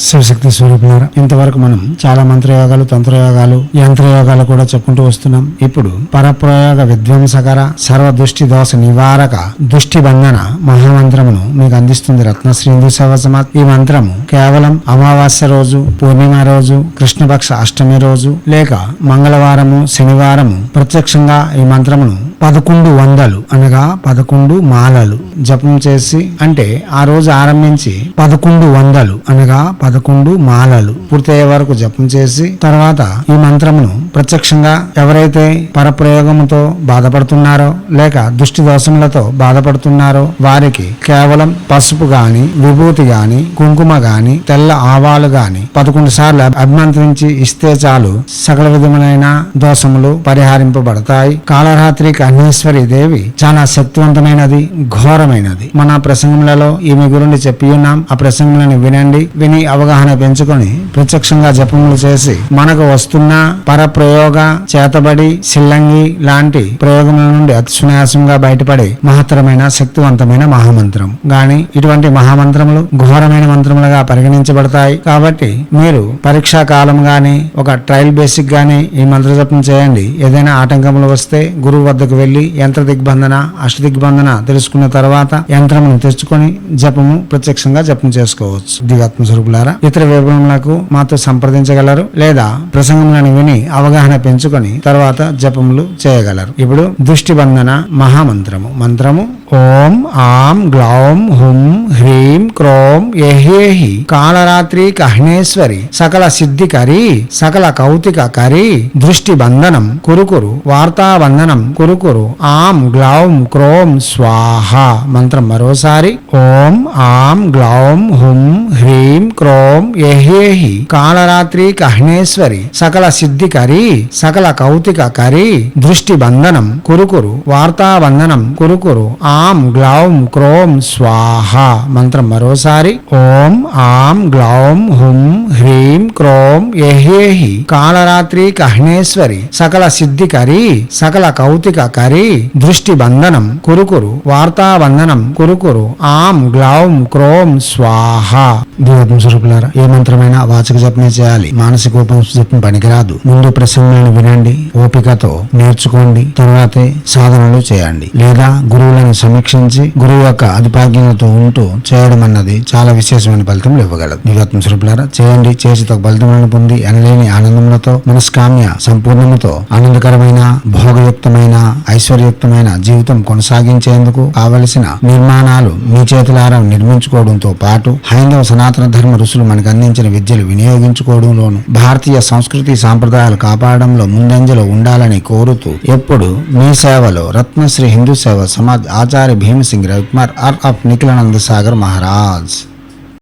శివశక్తి స్వరూపులారా ఇంతవరకు మనం చాలా మంత్రయోగాలు తంత్రయోగాలు యంత్రయోగాలు కూడా చెప్పుకుంటూ వస్తున్నాం. ఇప్పుడు పరప్రయోగ విధ్వంసకర సర్వ దృష్టి దోష నివారక దృష్టి బంధన మహామంత్రమును మీకు అందిస్తుంది రత్నశ్రీ హిందూ సేవా ఈ మంత్రము కేవలం అమావాస్య రోజు పూర్ణిమ రోజు కృష్ణపక్ష అష్టమి రోజు లేక మంగళవారము శనివారము ప్రత్యక్షంగా ఈ మంత్రమును పదకొండు వందలు అనగా పదకొండు మాలలు జపం చేసి అంటే ఆ రోజు ఆరంభించి పదకొండు వందలు అనగా పదకొండు మాలలు పూర్తయ్యే వరకు జపం చేసి తర్వాత ఈ మంత్రమును ప్రత్యక్షంగా ఎవరైతే పరప్రయోగముతో బాధపడుతున్నారో లేక దుష్టి దోషములతో బాధపడుతున్నారో వారికి కేవలం పసుపు గాని విభూతి గాని కుంకుమ గాని తెల్ల ఆవాలు గాని పదకొండు సార్లు అభిమంత్రించి ఇస్తే చాలు. సకల విధములైన దోషములు పరిహారింపబడతాయి. కాళరాత్రి కన్నేశ్వరి దేవి చాలా శక్తివంతమైనది ఘోరమైనది. మన ప్రసంగములలో ఈమె గురించి చెప్పి ఉన్నాం. ఆ ప్రసంగులను వినండి. విని అవగాహన పెంచుకొని ప్రత్యక్షంగా జపములు చేసి మనకు వస్తున్న పరప్రయోగ చేతబడి సిల్లంగి లాంటి ప్రయోగముల నుండి అతి సునాయాసంగా బయటపడే మహత్తరమైన శక్తివంతమైన మహామంత్రం. గాని ఇటువంటి మహామంత్రములు ఘోరమైన మంత్రములుగా పరిగణించబడతాయి. కాబట్టి మీరు పరీక్షా కాలం గాని ఒక ట్రయల్ బేసిక్ గాని ఈ మంత్ర జపం చేయండి. ఏదైనా ఆటంకములు వస్తే గురువు వద్దకు వెళ్ళి యంత్ర దిగ్బంధన అష్ట దిగ్బంధన తెలుసుకున్న తర్వాత యంత్రమును తెచ్చుకొని జపము ప్రత్యక్షంగా జపం చేసుకోవచ్చు. దిగాత్మ ద్వారా ఇతర విభవములకు మాతో సంప్రదించగలరు లేదా ప్రసంగములను విని అవగాహన పెంచుకొని తర్వాత జపములు చేయగలరు. ఇప్పుడు దృష్టి బంధన మహామంత్రము. మంత్రము ఓం ఆం గ్లౌం హుం హ్రీం క్రోం ఎహ్యేహి కాళరాత్రి కహ్నేశ్వరి సకల సిద్ధికరి సకల కౌతిక కరి దృష్టి బంధనం కురుకురు వార్తాబంధనం కురుకురు ఆం గ్లౌం క్రోం స్వాహ మంత్రం మరోసారి ఓం ఆం గ్లౌం హుం హ్రీం క్రోం ఎహ్యేహి కాళరాత్రి కహ్నేశ్వరి సకల సిద్ధికరి సకల కౌతిక కరి దృష్టి బంధనం కురుకురు వార్తాబంధనం కురుకురు ఆం గ్లౌం క్రోం స్వాహ మంత్రం మరోసారి. ఓం ఆం గ్లౌం హుం హ్రీం క్రోం ఎహ్యేహి కాళరాత్రి కహ్నేశ్వరి సకల సిద్ధికరి సకల కౌతిక కరి దృష్టి బంధనం కురుకురు వార్తాబంధనం కురుకురు ఆం గ్లౌం క్రోం స్వాహ. దేవత్మ ఏ మంత్రమైనా వాచక జపనే చేయాలి. మానసిక ఉపజపం పనికిరాదు. ముందు ప్రసంగాలను వినండి ఓపికతో నేర్చుకోండి తర్వాతే సాధనలు చేయండి. లేదా గురువులను సమీక్షించి గురువు యొక్క అధిపాగ్యతతో ఉంటూ చేయడం అన్నది చాలా విశేషమైన ఫలితం ఇవ్వగలదు. దివ్యాత్మ స్వరూపులారా చేయండి చేసి తగ్గ ఫలితములను పొంది అనలేని ఆనందములతో మనస్కామ్య సంపూర్ణముతో ఆనందకరమైన భోగయుక్తమైన ఐశ్వర్యుక్తమైన జీవితం కొనసాగించేందుకు కావలసిన నిర్మాణాలు మీ చేతులారా నిర్మించుకోవడంతో పాటు హైందవ సనాతన ధర్మ ఋషులు మనకు అందించిన విద్యలు వినియోగించుకోవడంలోను భారతీయ సంస్కృతి సాంప్రదాయాలు కాపాడడంలో ముందంజలో ఉండాలని కోరుతూ ఎప్పుడు మీ సేవలో రత్నశ్రీ హిందూ సేవ సమాజ్ ఆచార్య భీమసింగ్ రవికుమార్ ఆర్ ఆఫ్ నిఖిలానంద సాగర్ మహారాజ్.